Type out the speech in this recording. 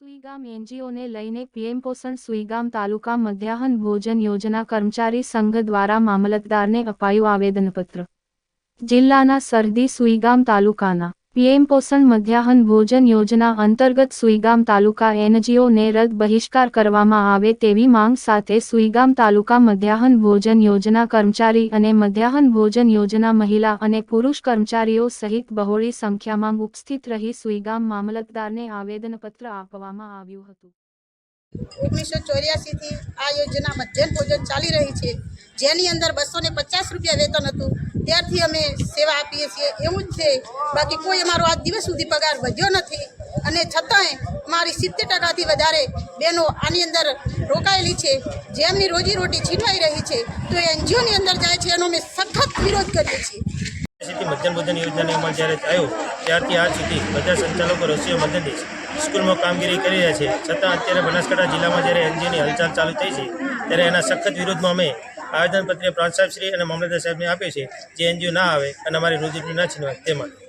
સુઈગામ એનજીઓને લઈને પીએમ પોષણ સુઈગામ તાલુકા મધ્યાહન ભોજન યોજના કર્મચારી સંઘ દ્વારા મામલતદારને અપાયું આવેદનપત્ર. જિલ્લાના સરહદી સુઈગામ તાલુકાના પીએમ પોષણ મધ્યાહન ભોજન યોજના અંતર્ગત સુઈગામ તાલુકા એનજીઓને રદ બહિષ્કાર કરવામાં આવે તેવી માંગ સાથે સુઈગામ તાલુકા મધ્યાહન ભોજન યોજના કર્મચારી અને મધ્યાહન ભોજન યોજના મહિલા અને પુરુષ કર્મચારીઓ સહિત બહોળી સંખ્યામાં ઉપસ્થિત રહી સુઈગામ મામલતદારને આવેદનપત્ર આપવામાં આવ્યું હતું. ઓગણીસો ચોર્યાસીથી આ યોજના મધ્યાહન ભોજન ચાલી રહી છે. જેની અંદર બસો ને પચાસ રૂપિયા વેતન હતું, ત્યારથી અમે સેવા આપીએ છીએ. એવું જ છે. બાકી કોઈ અમારો આજ દિવસ સુધી પગાર વધ્યો નથી. અને છતાંય અમારી સિત્તેર ટકાથી વધારે બહેનો આની અંદર રોકાયેલી છે. જેમની રોજીરોટી છીનવાઈ રહી છે, તો એનજીઓની અંદર જાય છે એનો અમે સખત વિરોધ કરીએ છીએ. સ્થિતિ મધ્યાહન ભોજન યોજનાનો અમલ જ્યારે થયો, ત્યારથી આજ સુધી બધા સંચાલકો રસીઓ મદદથી સ્કૂલમાં કામગીરી કરી રહ્યા છે. છતાં અત્યારે બનાસકાંઠા જિલ્લામાં જ્યારે એનજીઓની હલચાલ ચાલુ થઈ છે, ત્યારે એના સખત વિરોધમાં અમે આવેદનપત્ર પ્રાંત સાહેબશ્રી અને મામલતદાર સાહેબને આપે છે જે એનજીઓ ના આવે અને અમારી રોજીરોટી ના છીનવાય તે માટે